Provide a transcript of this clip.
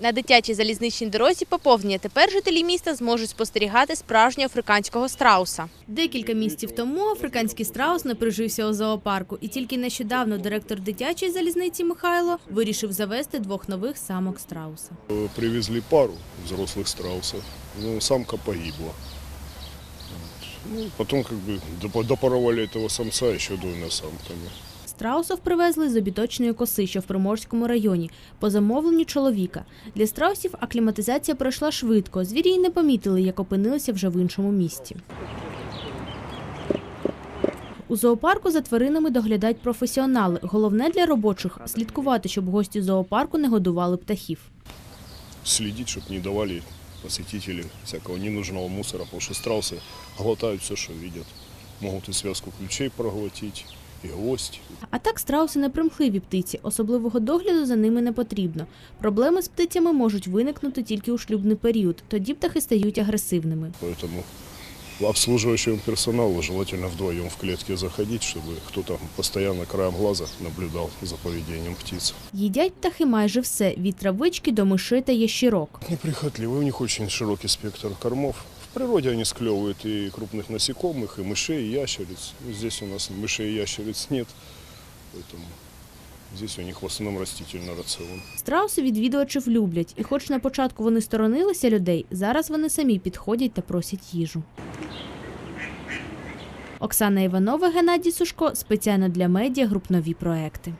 На дитячій залізничній дорозі поповнення тепер жителі міста зможуть спостерігати справжнього африканського страуса. Декілька місяців тому африканський страус не прижився у зоопарку, і тільки нещодавно директор дитячої залізниці Михайло вирішив завести двох нових самок страуса. Э, Привезли пару взрослых страусов. Ну, самка погибла. Вот. Ну, потом как бы допо- допоровали этого самца еще двумя самками. Страусов привезли з обіточної коси, що в Приморському районі, по замовленню чоловіка. Для страусів акліматизація пройшла швидко. Звірі й не помітили, як опинилися вже в іншому місті. У зоопарку за тваринами доглядають професіонали. Головне для робочих слідкувати, щоб гості зоопарку не годували птахів. Следить, чтобы не давали посетители всякого ненужного мусора, потому что страусы глотают все, что видят. Могут и связку ключей проглотить, и гвоздь. А так страуси не примхливі птиці, особливого догляду за ними не потрібно. Проблеми з птицями можуть виникнути тільки у шлюбний період. Тоді птахи стають агресивними. Поэтому обслуживающему персоналу желательно вдвоем в клетке заходить, чтобы кто-то постоянно краем глаза наблюдал за поведением птиц. Їдять птахи майже все від травички до мишей та ящірок. Неприхотливый, у них очень широкий спектр кормов. В природе они склевывают и крупных насекомых, и мышей, и ящериц. Здесь у нас мышей и ящериц нет, поэтому здесь у них в основном растительный рацион. Страуси відвідувачів люблять, і хоч на початку вони сторонилися людей, зараз вони самі підходять та просять їжу. Оксана Іванова, Геннадій Сушко спеціально для медіа груп нові проекти.